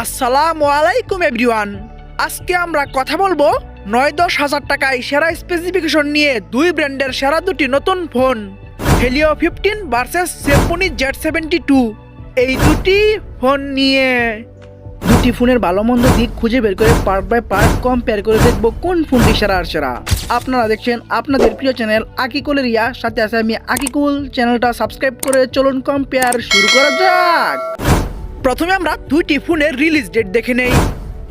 আসসালামু আলাইকুম, এভরিওয়ান। আজকে আমরা কথা বলব নয় দশ হাজার টাকায় সেরা স্পেসিফিকেশন নিয়ে দুই ব্র্যান্ডের সেরা দুটি নতুন ফোন হেলিও ফিফটিন ভার্সেস সেম্পনি জেড সেভেন্টি টু এই দুটি ফোন নিয়ে দুটি ফোনের ভালো মন্দ দিক খুঁজে বের করে পার্ট বাই পার্ট কম্পেয়ার করে দেখব কোন ফোনটি সেরা আর সেরা। আপনারা দেখছেন আপনাদের প্রিয় চ্যানেল আকিকুলের ইয়া সাথে আছে আমি আকিকুল। চ্যানেলটা সাবস্ক্রাইব করে চলুন কম্পেয়ার শুরু করা যাক। প্রথমে আমরা দুইটি ফোনের রিলিজ ডেট দেখে নেই।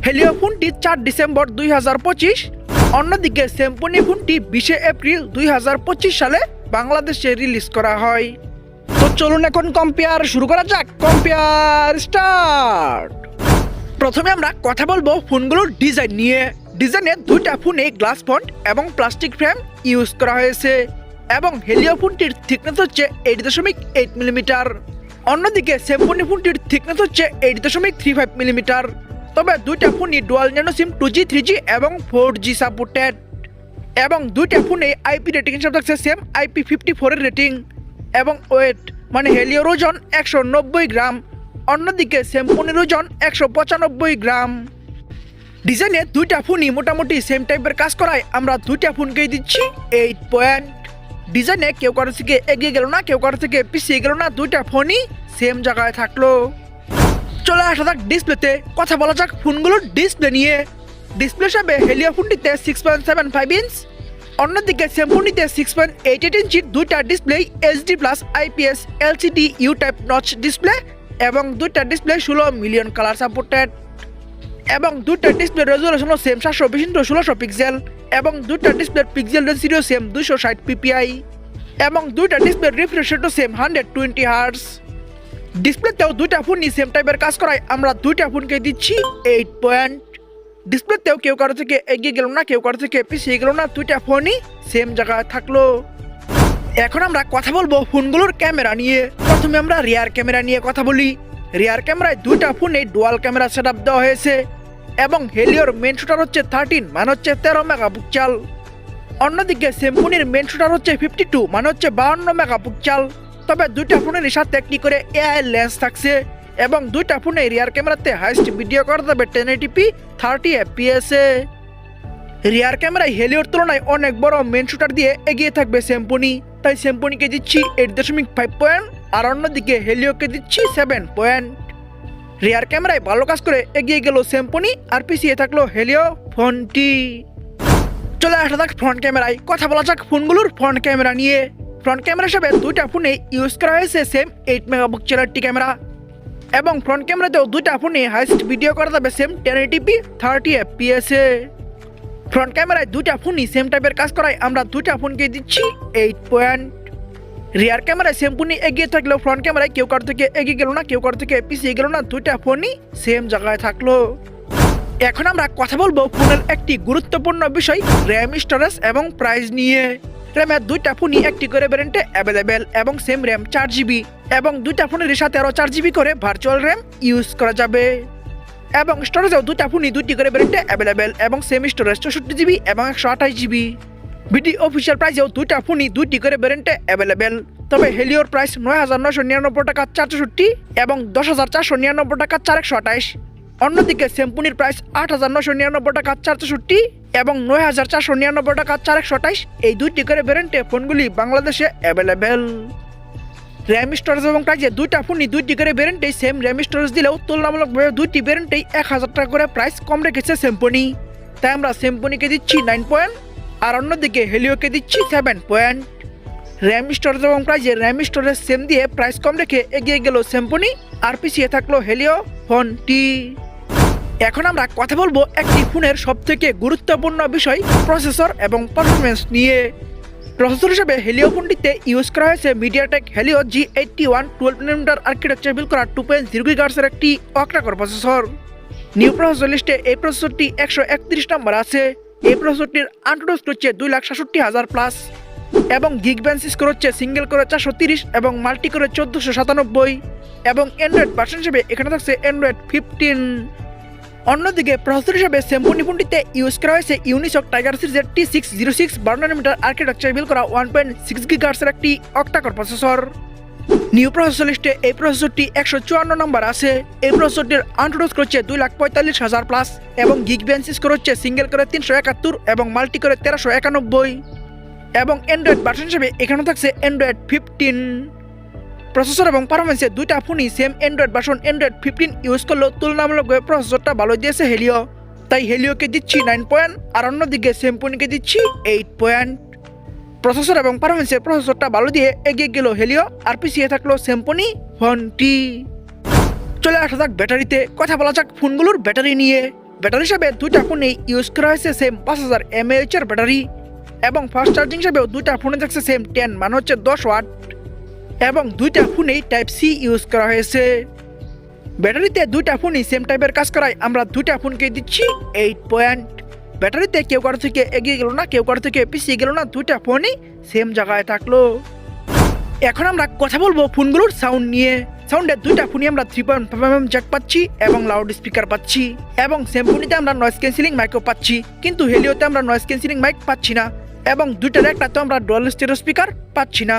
হেলিও ফোনটি চার ডিসেম্বর দুই হাজার পঁচিশ, অন্যদিকে স্যামপনি ফোনটি বিশে এপ্রিল দুই হাজার পঁচিশ সালে বাংলাদেশে রিলিজ করা হয়। তো চলুন এখন কম্পেয়ার শুরু করা যাক। কম্পেয়ার স্টার্ট প্রথমে আমরা কথা বলব ফোনগুলোর ডিজাইন নিয়ে। ডিজাইনে দুইটা ফোনে গ্লাস ফন্ট এবং প্লাস্টিক ফ্রেম ইউজ করা হয়েছে এবং হেলিও ফোনটির থিকনেস হচ্ছে এইট দশমিক এইট মিলিমিটার অন্যদিকে সেম্পনি ফোনটির থিকনেস হচ্ছে এইট দশমিক থ্রি ফাইভ মিলিমিটার তবে দুইটা ফোনই dual nano SIM two G three G এবং ফোর জি সাপোর্টেড এবং দুইটা ফোনে আইপি রেটিং হিসাবে থাকছে সেম আইপি ফিফটি ফোরের রেটিং এবং ওয়েট মানে হেলিওর ওজন একশো নব্বই গ্রাম। অন্যদিকে স্যামপনির ওজন একশো পঁচানব্বই গ্রাম। ডিজাইনে দুইটা ফোনই মোটামুটি সেম টাইপের কাজ করায়। আমরা দুইটা ফোনকেই দিচ্ছি এইট পয়েন্ট ডিজাইনে কেউ কারও থেকে এগিয়ে গেল না, কেউ কারও থেকে পিছিয়ে গেল না, দুইটা ফোনই সেম জায়গায় থাকল। চলে আসা যাক ডিসপ্লেতে, কথা বলা যাক ফোনগুলোর ডিসপ্লে নিয়ে। ডিসপ্লে হিসাবে হেলিও ফোনটিতে six point seven five inch অন্যদিকে সেম স্যামসুংটিতে সিক্স পয়েন্ট এইট এইট ইঞ্চির দুইটা display HD plus IPS LCD U type notch display এবং দুইটা ডিসপ্লে ষোলো মিলিয়ন কালার সাপোর্টেড এবং দুইটা ডিসপ্লে রেজুলেশন সেম সাতশো বিশ ইন্টু ষোলোশো পিক্সেল এবং দুইটা ডিসপ্লের পিক্সেল রেসিডিও সেম দুইশো ষাট পিপিআই এবং দুইটা ডিসপ্লের রিফ্রেশ রেটও সেম হান্ড্রেড টোয়েন্টি হার্স ডিসপ্লেতেও দুইটা ফোনই সেম টাইপের কাজ করায়, আমরা দুইটা ফোনকে দিচ্ছি এইট পয়েন্ট ডিসপ্লেতেও কেউ কারও থেকে এগিয়ে গেল না, কেউ কারও থেকে পিছিয়ে গেল না, দুইটা ফোনই সেম জায়গায় থাকল। এখন আমরা কথা বলব ফোনগুলোর ক্যামেরা নিয়ে। প্রথমে আমরা রিয়ার ক্যামেরা নিয়ে কথা বলি। রিয়ার ক্যামেরায় দুইটা ফোনে ডুয়াল ক্যামেরা সেট দেওয়া হয়েছে। এবং হেলিওর মেন শুটার হচ্ছে থার্টিন মানে হচ্ছে তেরো মেগাপিক্সেল। অন্যদিকে সেমফোনের মেন শুটার হচ্ছে ফিফটি টু মানে হচ্ছে বাহান্ন মেগাপিক্সেল। তবে দুইটা ফোনের সাথে একটি করে এআই লেন্স থাকছে এবং দুইটা ফোনে রিয়ার ক্যামেরাতে হাইস্ট ভিডিও করা যাবে টেন এইটিপি থার্টি এফপিএসে রিয়ার ক্যামেরায় হেলিওর তুলনায় অনেক বড় মেন শুটার দিয়ে এগিয়ে থাকবে স্যাম্পনি তাই স্যাম্পনিকে দিচ্ছি এইট দশমিক ফাইভ পয়েন্ট আর অন্যদিকে হেলিওকে দিচ্ছি সেভেন পয়েন্ট রিয়ার ক্যামেরায় ভালো কাজ করে এগিয়ে গেল স্যাম্পনি আর পিছিয়ে থাকল হেলিও ফোনটি। চলে আসা যাক ফ্রন্ট ক্যামেরায়। কথা বলা যাক ফোনগুলোর ফ্রন্ট ক্যামেরা নিয়ে। ফ্রন্ট ক্যামেরা হিসাবে দুইটা ফোনে ইউজ করা হয়েছে সেম এইট মেগাপিক্সেলের একটি ক্যামেরা। এবং ফ্রন্ট ক্যামেরাতেও দুইটা ফোনে হাইস্ট ভিডিও করা যাবে same ten eighty p thirty এফপিএসে front ক্যামেরায় দুইটা ফোনই সেম টাইপের কাজ করায়, আমরা দুইটা ফোনকে দিচ্ছি এইট পয়েন্ট রিয়ার ক্যামেরায় ফোনই এগিয়ে থাকলেও ফ্রন্ট ক্যামেরায় কেউ কারও থেকে এগিয়ে গেল না কেউ কারও থেকে পিছিয়ে গেল না দুইটা ফোনই সেম জায়গায় থাকল এখন আমরা কথা বলব ফোনের একটি গুরুত্বপূর্ণ বিষয় র্যাম স্টোরেজ এবং প্রাইস নিয়ে র্যামের দুইটা ফোনই একটি করে ভ্যারিয়েন্টে অ্যাভেলেবেল এবং সেম র্যাম চার জিবি এবং দুইটা ফোনের সাথে আরও চার জিবি করে ভার্চুয়াল র্যাম ইউজ করা যাবে এবং স্টোরেজেও দুটা ফোনই দুটি করে ভ্যারিয়েন্টে অ্যাভেলেবেল এবং সেম স্টোরেজ চৌষট্টি জিবি এবং একশো আঠাশ জিবি বিডি অফিসিয়াল প্রাইসেও দুইটা ফোনই দুইটি করে ভ্যারিয়েন্টে অ্যাভেলেবেল তবে হেলিওর প্রাইস নয় হাজার নয়শো নিরানব্বই টাকা চার চৌষট্টি এবং দশ হাজার চারশো নিরানব্বই টাকা চার একশো আঠাশ। অন্যদিকে শ্যাম্পুনির প্রাইস আট হাজার নয়শো নিরানব্বই টাকা চার চৌষট্টি এবং নয় হাজার চারশো নিরানব্বই টাকা চার একশো আঠাশ। এই দুইটি করে ভ্যারিয়েন্টে ফোনগুলি বাংলাদেশে অ্যাভেলেবেল র্যাম স্টোরেজ এবং প্রাইজে দুইটা ফোনই দুইটি করে ভ্যারিয়েন্টেই সেম র্যাম স্টোরেজ দিলেও তুলনামূলকভাবে দুইটি ভ্যারিয়েন্টেই এক হাজার টাকা করে প্রাইস কম রেখেছে শ্যাম্পুনি তাই আমরা শ্যাম্পুনিকে দিচ্ছি নাইন পয়েন্ট আর অন্যদিকে হেলিওকে দিচ্ছি সেভেন পয়েন্ট র্যাম স্টোরেজ এবং প্রাইজে র্যাম স্টোরেজ সেম দিয়ে প্রাইস কম রেখে এগিয়ে গেল স্যাম্পনি আর পিছিয়ে থাকল হেলিও ফোনটি এখন আমরা কথা বলব একটি ফোনের সব থেকে গুরুত্বপূর্ণ বিষয় প্রসেসর এবং পারফরমেন্স নিয়ে। প্রসেসর হিসেবে হেলিও ফোনটিতে ইউজ করা হয়েছে MediaTek Helio G eighty one twelve millimetre architecture build করা টু পয়েন্ট জিরো গার্সের একটি অক্টাকর প্রসেসর নিউ প্রসেসর লিস্টে এই প্রসেসরটি একশো একত্রিশ নম্বর আছে। এই প্রসেসরটির আন্ট্রোডোজ হচ্ছে দুই লাখ সাতষট্টি হাজার প্লাস এবং গিগ ব্যান্স স্কোর হচ্ছে সিঙ্গেল করে চারশো তিরিশ এবং মাল্টি করে চোদ্দোশো সাতানব্বই। এবং অ্যান্ড্রয়েড ভার্সন হিসেবে এখানে থাকছে অ্যান্ড্রয়েড ফিফটিন অন্যদিকে প্রসেসর হিসেবে স্যামসুনি ফোনটিতে ইউজ করা হয়েছে ইউনিসক টাইগার সিরিজের টি সিক্স জিরো সিক্স বারো নানোমিটার আর্কিটেকচার বিল করা ওয়ান পয়েন্ট সিক্স গিগার্সের একটি অক্টাকর প্রসেসর নিউ প্রসেসর লিস্টে এই প্রসেসরটি একশো চুয়ান্ন নম্বর আছে। এই প্রসেসরটির আন্ট্রোড করছে দুই লাখ পঁয়তাল্লিশ হাজার প্লাস এবং গিগ বেন্সিস হচ্ছে সিঙ্গেল করে তিনশো একাত্তর এবং মাল্টি করে তেরোশো একানব্বই। এবং অ্যান্ড্রয়েড ভার্সন হিসেবে এখানে থাকছে অ্যান্ড্রয়েড ফিফটিন প্রসেসর এবং পারফরমেন্সে দুইটা ফোনই same Android version Android fifteen use করলেও তুলনামূলকভাবে প্রসেসরটা ভালো দিয়েছে হেলিও তাই হেলিওকে দিচ্ছি নাইন পয়েন্ট আর অন্যদিকে সেমপুনিকে দিচ্ছি এইট পয়েন্ট প্রসেসর এবং পারফরমেন্সে প্রসেসরটা ভালো দিয়ে এগিয়ে গেল হেলিও আর পিছিয়ে থাকল সেম্পনি ফোনটি চলে আসা যাক ব্যাটারিতে। কথা বলা যাক ফোনগুলোর ব্যাটারি নিয়ে। ব্যাটারি হিসাবে দুইটা ফোনেই ইউজ করা হয়েছে সেম পাঁচ হাজার এমএএইচ এর ব্যাটারি। এবং ফাস্ট চার্জিং হিসাবেও দুইটা ফোনে থাকছে সেম টেন মানে হচ্ছে দশ ওয়াট এবং দুইটা ফোনেই টাইপ সি ইউজ করা হয়েছে। ব্যাটারিতে দুইটা ফোনই সেম টাইপের কাজ করায়, আমরা দুইটা ফোনকে দিচ্ছি এইট পয়েন্ট ব্যাটারিতে কেউ কারও থেকে এগিয়ে গেল না, কেউ কারও থেকে পিছিয়ে গেল না, দুইটা ফোনই সেম জায়গায় থাকল। এখন আমরা কথা বলব ফোনগুলোর সাউন্ড নিয়ে। সাউন্ডের দুইটা ফোনই আমরা three point five M jack পাচ্ছি এবং লাউড স্পিকার পাচ্ছি এবং সেম ফোনিতে আমরা নয়েস ক্যান্সেলিং মাইকও পাচ্ছি, কিন্তু হেলিওতে আমরা নয়েস ক্যান্সেলিং মাইক পাচ্ছি না এবং দুইটার একটা তো আমরা ডুয়াল স্টেরো স্পিকার পাচ্ছি না।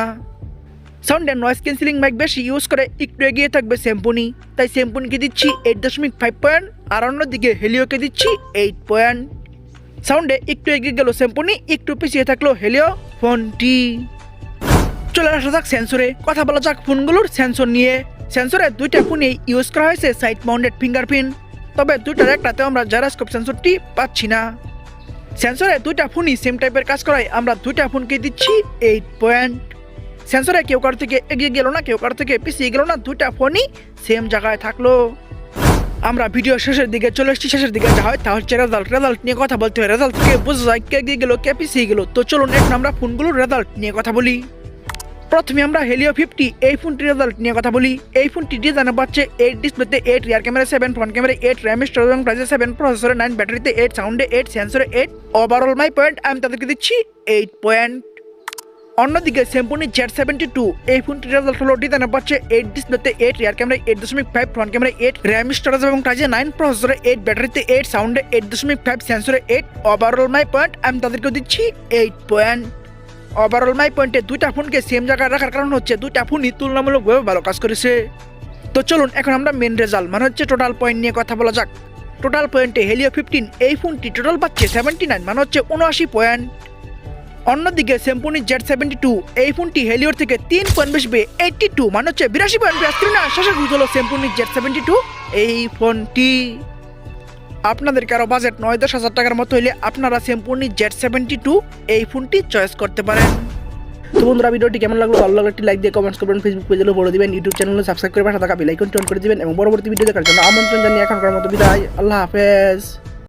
সাউন্ডের নয়েস ক্যান্সেলিং মাইক বেশি ইউজ করে একটু এগিয়ে থাকবে স্যাম্পুনি তাই স্যাম্পুনিকে দিচ্ছি এইট দশমিক ফাইভ পয়েন্ট আর অন্যদিকে হেলিওকে দিচ্ছি এইট পয়েন্ট সাউন্ডে একটু এগিয়ে গেল স্যাম্পুনি একটু পিছিয়ে থাকল হেলিও ফোনটি। চলে আসা যাক সেন্সরে। কথা বলা যাক ফোনগুলোর সেন্সর নিয়ে। সেন্সরে দুইটা ফোনে ইউজ করা হয়েছে সাইড মাউন্টেড ফিঙ্গারপ্রিন্ট। তবে দুইটার একটাতে আমরা জারাস্কোপ সেন্সরটি পাচ্ছি না। সেন্সরে দুইটা ফোনই সেম টাইপের কাজ করায় আমরা দুইটা ফোনকে দিচ্ছি এইট পয়েন্ট। সেন্সরে কেউ কারও থেকে এগিয়ে গেল না, কেউ কারও থেকে পিছিয়ে গেল না, দুইটা ফোনই সেম জায়গায় থাকল। আমরা ভিডিও শেষের দিকে চলে এসেছি শেষের দিকে যা হয় তা হচ্ছে রেজাল্ট রেজাল্ট নিয়ে কথা বলতে হয় রেজাল্ট থেকে বোঝা যায় কে এগিয়ে গেল, কে পিছিয়ে গেল। তো চলুন, এখন আমরা ফোনগুলোর রেজাল্ট নিয়ে কথা বলি। প্রথমে আমরা হেলিও ফিফটি এই ফোনটির রেজাল্ট নিয়ে কথা বলি। এই ফোনটি ডিজাইনে পাচ্ছে এইট ডিসপ্লেতে eight rear camera seven front camera eight RAM storage এবং প্রাইসে সেভেন প্রসেসরে নাইন ব্যাটারিতে এইট সাউন্ডে এইট সেন্সরে এইট ওভারঅল মাই পয়েন্ট আমি তাদেরকে দিচ্ছি এইট পয়েন্ট অন্যদিকে স্যামপুনি জেড সেভেন্টি টু এই ফোনটির রেজাল্ট হলো ডিজাইনে পাচ্ছে এইট ডিসপ্লেতে এইট রিয়ার ক্যামেরা এইট দশমিক five front camera eight RAM storage এবং প্রাইসে নাইন প্রসেসরে এইট ব্যাটারিতে এইট সাউন্ডে এইট দশমিক ফাইভ সেন্সরে এইট ওভারঅল মাই পয়েন্ট আমি তাদেরকে দিচ্ছি এইট পয়েন্ট ওভারঅল মাই পয়েন্টে দুইটা ফোনকে সেম জায়গায় রাখার কারণ হচ্ছে দুইটা ফোনই তুলনামূলকভাবে ভালো কাজ করেছে। তো চলুন, এখন আমরা মেন রেজাল্ট মানে হচ্ছে টোটাল পয়েন্ট নিয়ে কথা বলা যাক। টোটাল পয়েন্টে হেলিও ফিফটিন এই ফোনটি টোটাল পাচ্ছে সেভেন্টি নাইন মানে হচ্ছে উনআশি পয়েন্ট অন্যদিকে স্যামপুনি জেড সেভেন্টি টু এই ফোনটি হেলিওর থেকে তিন পয়েন্ট বেশি এইটটি টু মানে হচ্ছে বিরাশি পয়েন্ট না বুঝ হলো স্যামপুনি জেড সেভেন্টি টু এই ফোনটি। আপনাদের কারও বাজেট নয়, দশ হাজার টাকার মতো হলে আপনারা স্যামপুনি জেড সেভেন্টি টু এই ফোনটি চয়েস করতে পারেন। তো বন্ধুরা, ভিডিওটি কেমন লাগল? ভালো লাগলে একটি লাইক দিয়ে কমেন্টস করবেন ফেসবুক পেজে বলে দিবেন ইউটিউব চ্যানেলে সাবস্ক্রাইব করে পাশে থাকা বেলাইকন টন করে দিবেন এবং পরবর্তী ভিডিও দেখার জন্য আমন্ত্রণ জানিয়ে এখনকার মতো বিদায়। আল্লাহ হাফেজ।